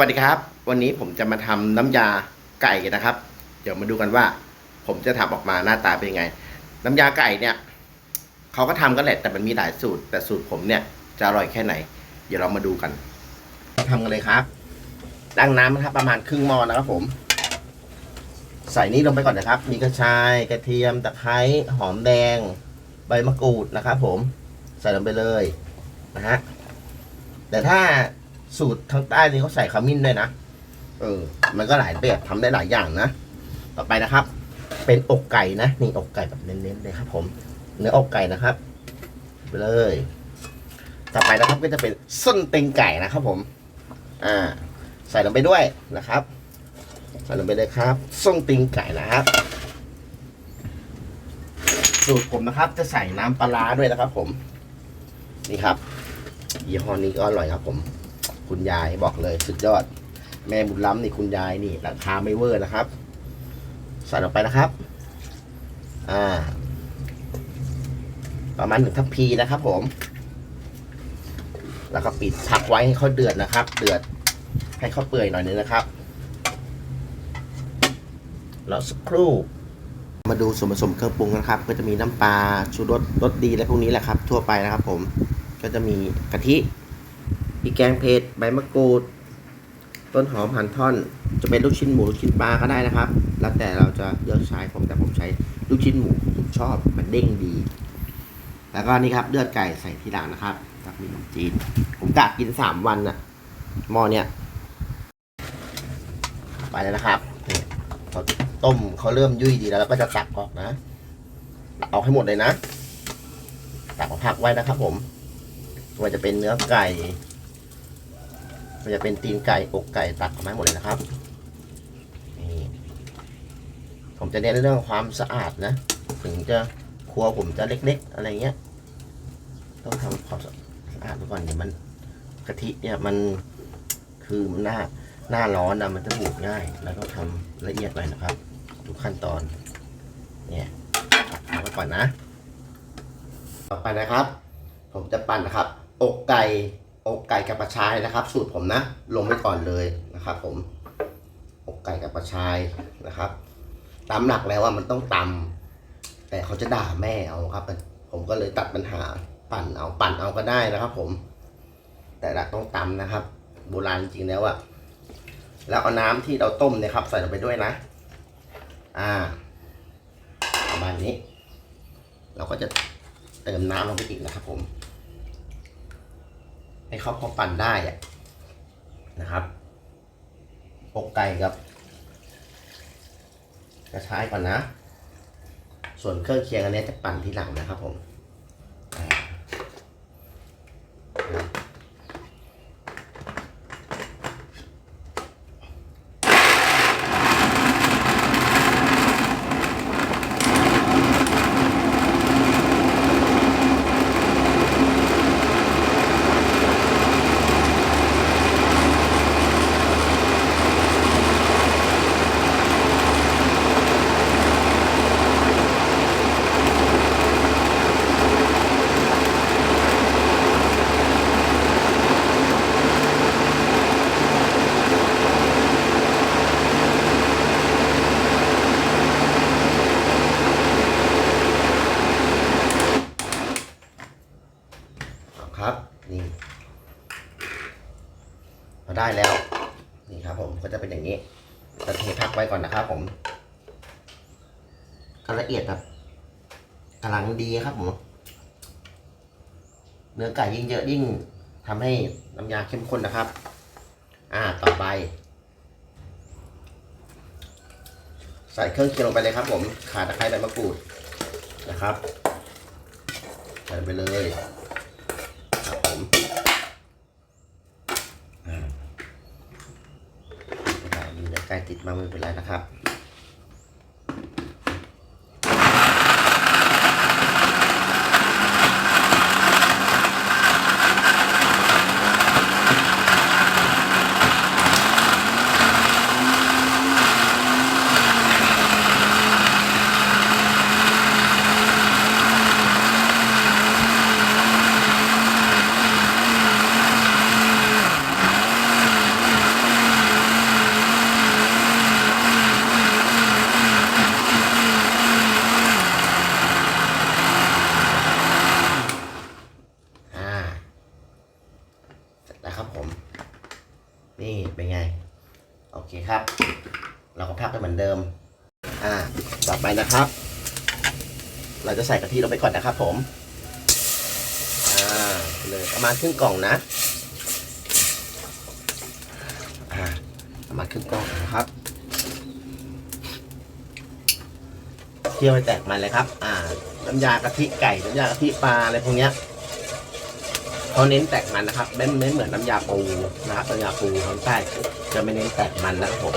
วัสดีครับ วันนี้ผมจะมาทำน้ำยาไก่นะครับ เดี๋ยวมาดูกันว่า ผมจะทำออกมาหน้าตาเป็นยังไง น้ำยาไก่เนี่ยเขาก็ทำกันแหละแต่มันมีหลายสูตร แต่สูตรผมเนี่ยจะอร่อยแค่ไหน เดี๋ยวเรามาดูกันทำกันเลยครับตั้งน้ำนะครับประมาณครึ่งหม้อนะครับผม ใส่นี่ลงไปก่อนนะครับ มีกระชายกระเทียมตะไคร้หอมแดง ใบมะกรูดนะครับผมใส่ลงไปเลยนะฮะแต่ถ้า สูตรทางใต้นี่เขาใส่ขมิ้นด้วยนะ เออ มันก็หลายแบบทำได้หลายอย่างนะ ต่อไปนะครับ เป็นอกไก่นะ นี่อกไก่แบบเน้นๆเลยครับ ผม เนื้ออกไก่นะครับไปเลย ต่อไปนะครับก็จะเป็นส้นเต็งไก่นะครับ ผม อ่า ใส่ลงไปด้วยนะครับ ใส่ลงไปเลยครับส้มติงไก่นะครับสูตรผมนะครับ จะใส่น้ำปลาด้วยนะครับ ผม นี่ครับยี่ห้อนี้ก็อร่อยครับผม คุณยายบอกเลยสุดยอด แม่บุญล้ำนี่คุณยายนี่ราคาไม่เวอร์นะครับ ใส่ลงไปนะครับ อ่า ประมาณหนึ่งทัพพีนะครับ ผม แล้วก็ปิดพักไว้ให้เขาเดือดนะครับ เดือดให้เขาเปื่อยหน่อยนึงนะครับแล้วสักครู่มาดูส่วนผสมเครื่องปรุงนะครับ ก็จะมีน้ำปลาชูรสรสดีและพวกนี้แหละครับ ทั่วไปนะครับ ผมก็จะมีกะทิ พริกแกงเผ็ดใบมะกรูด ต้นหอมหั่นท่อน จะเป็นลูกชิ้นหมูลูกชิ้นปลาก็ได้นะครับ แล้วแต่เราจะเลือกใช้ผมแต่ผมใช้ลูกชิ้นหมูผมชอบมันเด้งดี แล้วก็นี่ครับเลือดไก่ใส่ทีหลังนะครับกับมีขนมจีน ผมกะกินสามวันอะหม้อเนี้ยไปแล้วนะครับเขาต้มเขาเริ่มยุ่ยดีแล้วเราก็จะตักออกนะตักออกให้หมดเลยนะตักมาพักไว้นะครับผมมันจะเป็นเนื้อไก่ มันจะเป็นตีนไก่อกไก่ตักออกมาหมดเลยนะครับนี่ผมจะเน้นเรื่องความสะอาดนะ ถึงจะครัวผมจะเล็ก ๆ อะไรเงี้ย ต้องทำความสะอาดไว้ก่อนเดี๋ยวมันกะทิเนี่ยมันคือมันหน้าหน้าร้อนนะมันจะบูดง่าย แล้วก็ทำละเอียดไปนะครับ ทุกขั้นตอน เนี่ยเอาไว้ก่อนนะ ต่อไปนะครับ ผมจะปั่นนะครับ อกไก่ อกไก่กับปลาชายนะครับ สูตรผมนะ ลงไปก่อนเลยนะครับ ผมอกไก่กับปลาชายนะครับ ตามหลักแล้วว่ามันต้องตำแต่เขาจะด่าแม่เอาครับ ผมก็เลยตัดปัญหาปั่นเอาปั่นเอาก็ได้นะครับ ผม แต่ละต้องตำนะครับ โบราณจริงๆแล้วอะแล้วเอาน้ำที่เราต้มเนี่ยครับ ใส่ลงไปด้วยนะ อ่าประมาณนี้ เราก็จะเติมน้ำลงไปอีกนะครับผม ให้เขาพอปั่นได้อะนะครับอกไก่กับ กระชายก่อนนะ ส่วนเครื่องเคียงอันนี้จะปั่นทีหลังนะครับผมอ่าเอาครับ นี่พอได้แล้ว นี่ครับ ผมก็จะเป็นอย่างนี้จะเทพักไว้ก่อนนะครับ ผมกละเอียดแบบกำลังดีครับผมเนื้อไก่ยิ่งเยอะยิ่งทำให้น้ำยาเข้มข้นนะครับ อ่า ต่อไป ใส่เครื่องเคียงลงไปเลยครับ ผม ขาตะไคร้ใบมะกรูดนะครับ ใส่ไปเลย ครับผมอ่าไม่ได้ ล้ติดมาไม่เป็นไรนะครับ จะใส่กะทิลงไปก่อนนะครับผม อ่าเลยประมาณครึ่งกล่องนะอ่าประมาณครึ่งกล่องนะครับเคี่ยวให้แตกมันเลยครับ อ่า น้ำยากะทิไก่ น้ำยากะทิปลาอะไรพวกเนี้ยเขาเน้นแตกมันนะครับไม่ไม่เหมือนน้ำยาปูนะครับน้ำยาปูของใต้จะไม่เน้นแตกมันนะครับผม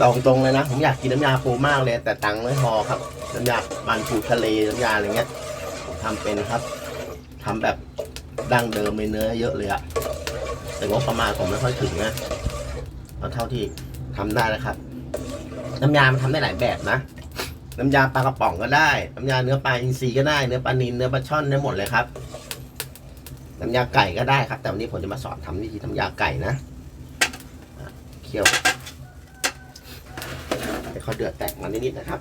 ตรงตรงๆเลยนะ ผมอยากกินน้ำยาปูมากเลย แต่ตังค์ไม่พอครับ น้ำยามันปูทะเลน้ำยาอะไรเงี้ยผมทำเป็นครับทำแบบดั้งเดิมมีเนื้อเยอะเลยอะแต่งบประมาณผมไม่ค่อยถึงนะเอาเท่าที่ทำได้นะครับ น้ำยามันทำได้หลายแบบนะ น้ำยาปลากระป๋องก็ได้ น้ำยาเนื้อปลาอินทรีก็ได้ เนื้อปลานิลเนื้อปลาช่อนได้หมดเลยครับ น้ำยาไก่ก็ได้ครับ แต่วันนี้ผมจะมาสอนทำวิธีน้ำยาไก่นะอะเคี่ยวให้เขาเดือดแตกมันนิดๆนะครับ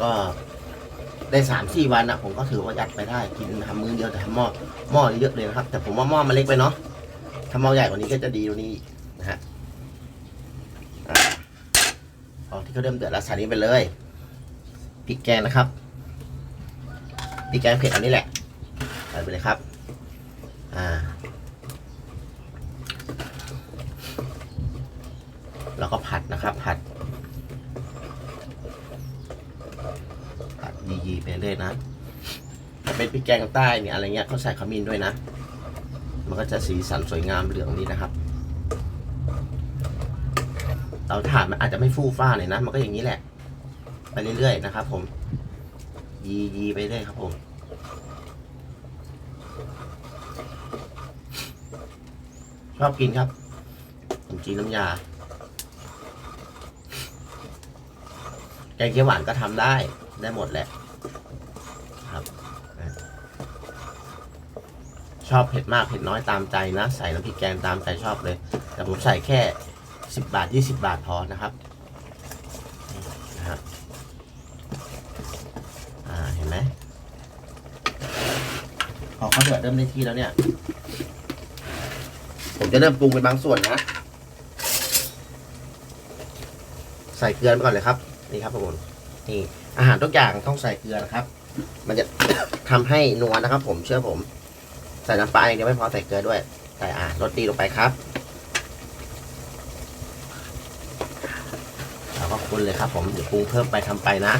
ก็ได้สามสี่วันนะผมก็ถือว่ายัดไปได้กินทำมื้อเดียวแต่ทำหม้อหม้อเยอะเลยนะครับ แต่ผมว่าหม้อมันเล็กไปเนาะถ้าหม้อใหญ่กว่านี้ก็จะดีกว่านี้นะฮะอ่าพอที่เขาเริ่มเดือดแล้วใส่นี้ไปเลยพริกแกงนะครับพริกแกงเผ็ดอันนี้แหละใส่ไปเลยครับ อ่า แล้วก็ผัดนะครับ ผัด ผัดยีๆไปเรื่อยนะถ้าเป็น พริกแกงใต้เนี่ยอะไรเงี้ยเขาใส่ขมิ้นด้วยนะ มันก็จะสีสันสวยงามเหลืองดีนะครับเตาถ่านมันอาจจะไม่ฟู่ฟ้าเลยนะ มันก็อย่างนี้แหละ ไปเรื่อยๆนะครับ ผม ยียีไปเรื่อยครับผมชอบกินครับขนมจีนน้ำยา แกงเขียวหวานก็ทำได้ได้หมดแหละ ครับ ชอบเผ็ดมากเผ็ดน้อยตามใจนะ ใส่น้ำพริกแกงตามใจชอบเลย แต่ผมใส่แค่สิบบาทยี่สิบาทพอนะครับนะฮะอ่าเห็นไหมพอเขาเดือดเริ่มได้ที่แล้วเนี่ย ผมจะเริ่มปรุงเป็นบางส่วนนะ ใส่เกลือไปก่อนเลยครับ นี่ครับผมนี่อาหารทุกอย่างต้องใส่เกลือนะครับ มันจะทำให้นัวนะครับ ผมเชื่อผม ส่น้ำปลาอย่างเดียวไม่พอใส่เกลือด้วย ใส่อ่ารสดีลงไปครับแล้วก็คนเลยครับ ผมเดี๋ยวปรุงเพิ่มไปทำไปนะ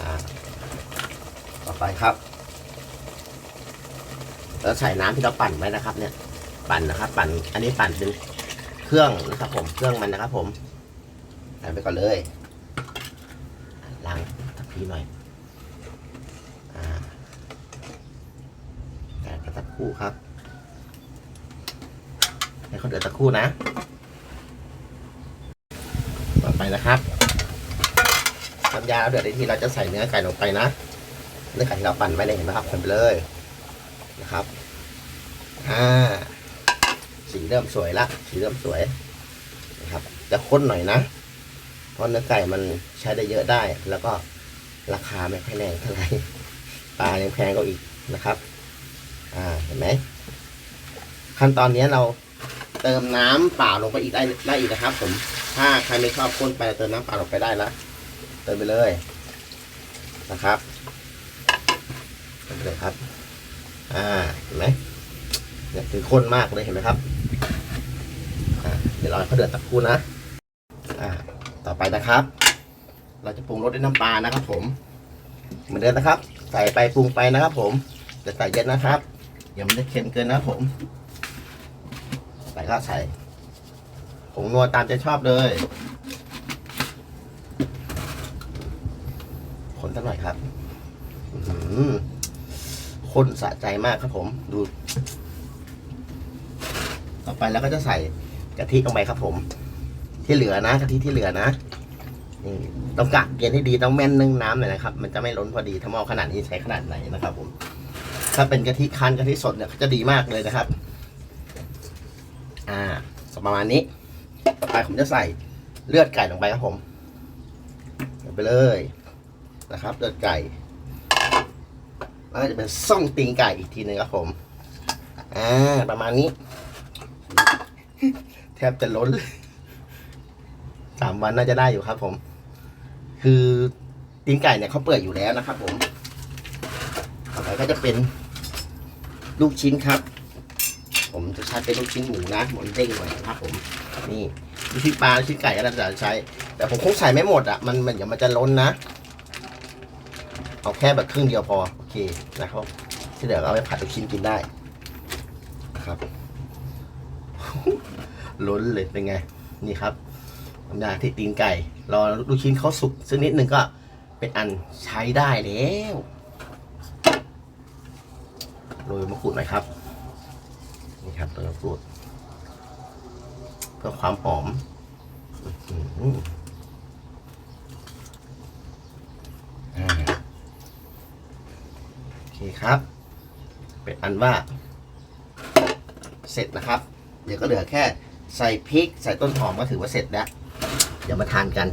อ่าต่อไปครับแล้วใส่น้ำที่เราปั่นไว้นะครับ เนี่ย ปั่นนะครับ ปั่น อันนี้ปั่นเป็นเครื่องนะครับ ผม เครื่องมันนะครับ ผมใส่ไปก่อนเลยล้างทัพพีหน่อย อ่าแต่ไปสักค รู่ครับให้เขาเดือดสักครู่นะต่อไปนะครับน้ำยาเดือดได้ทีเราจะใส่เนื้อไก่ลงไปนะเนื้อไก่ที่เราปั่นไว้เนี่ยเห็นไหมครับใส่ไปเลยนะครับอ่าสีเริ่มสวยละสีเริ่มสวยนะครับ จะข้นหน่อยนะ เพราะเนื้อไก่มันใช้ได้เยอะได้ แล้วก็ราคาไม่ค่อยแรงเท่าไหร่ปลายังแพงก็อีกนะครับ อ่าเห็นไหมขั้นตอนนี้เราเติมน้ำเปล่าลงไปอีกได้ได้อีกนะครับ ผมถ้าใครไม่ชอบข้นไปเติมน้ำเปล่าลงไปได้ละเติมไปเลยนะครับเติมไปเลยครับ อ่าเห็นไหมเนี่ยคือข้นมากเลยเห็นไหมครับอ่าเดี๋ยวราให้เขาเดือดตะครู่นะอ่าต่อไปนะครับ เราจะปรุงรสด้วยน้ำปลานะครับ ผมเหมือนเดิมนะครับ ใส่ไปปรุงไปนะครับ ผมจะใส่เยอะนะครับ อย่ามันจะเค็มเกินนะผม ใส่ก็ใส่ผงนัวตามใจชอบเลย คนสักหน่อยครับอื้อหือคนสะใจมากครับผม ดู ต่อไปแล้วก็จะใส่กะทิลงไปครับผม ที่เหลือนะกะทิที่เหลือนะนี่ต้องกะเกณฑ์ให้ดีต้องแม่นนึ่งน้ำหน่อยนะครับ มันจะไม่ล้นพอดีถ้าหม้อขนาดนี้ใช้ขนาดไหนนะครับผม ถ้าเป็นกะทิคั้นกะทิสดเนี่ยจะดีมากเลยนะครับ อ่าประมาณนี้ต่อไปผมจะใส่เลือดไก่ลงไปครับผมเดี๋ยวไปเลยนะครับ เลือดไก่แล้วก็จะเป็นซ่องตีนไก่อีกทีหนึ่งครับผม อ่า ประมาณนี้ แทบจะล้นสามวันน่าจะได้อยู่ครับผม คือตีนไก่เนี่ยเขาเปิดอยู่แล้วนะครับผมต่อไปก็จะเป็น ลูกชิ้นครับ ผมจะใช้เป็นลูกชิ้นหมูนะหมันเด้งหน่อยนะครับผมนี่ลูกชิ้นปลาลูกชิ้นไก่ก็ได้จะใช้ แต่ผมคงใส่ไม่หมดอะมันมันเดี๋ยวมันจะล้นนะ เอาแค่แบบครึ่งเดียวพอโอเคนะครับที่เหลือเอาไปผัดลูกชิ้นกินได้ครับล้นเลยเป็นไง นี่ครับน้ำยาที่ตีนไก่ รอลูกชิ้นเขาสุกสักนิดหนึ่งก็เป็นอันใช้ได้แล้ว ยมะกรูดหน่อยครับนี่ครับโรยมะกรูด เพื่อความหอมโอเคครับ เป็นอันว่า เสร็จนะครับ เดี๋ยวก็เหลือแค่ใส่พริก ใส่ต้นหอมก็ถือว่าเสร็จแล้ว เดี๋ยวมาทานกัน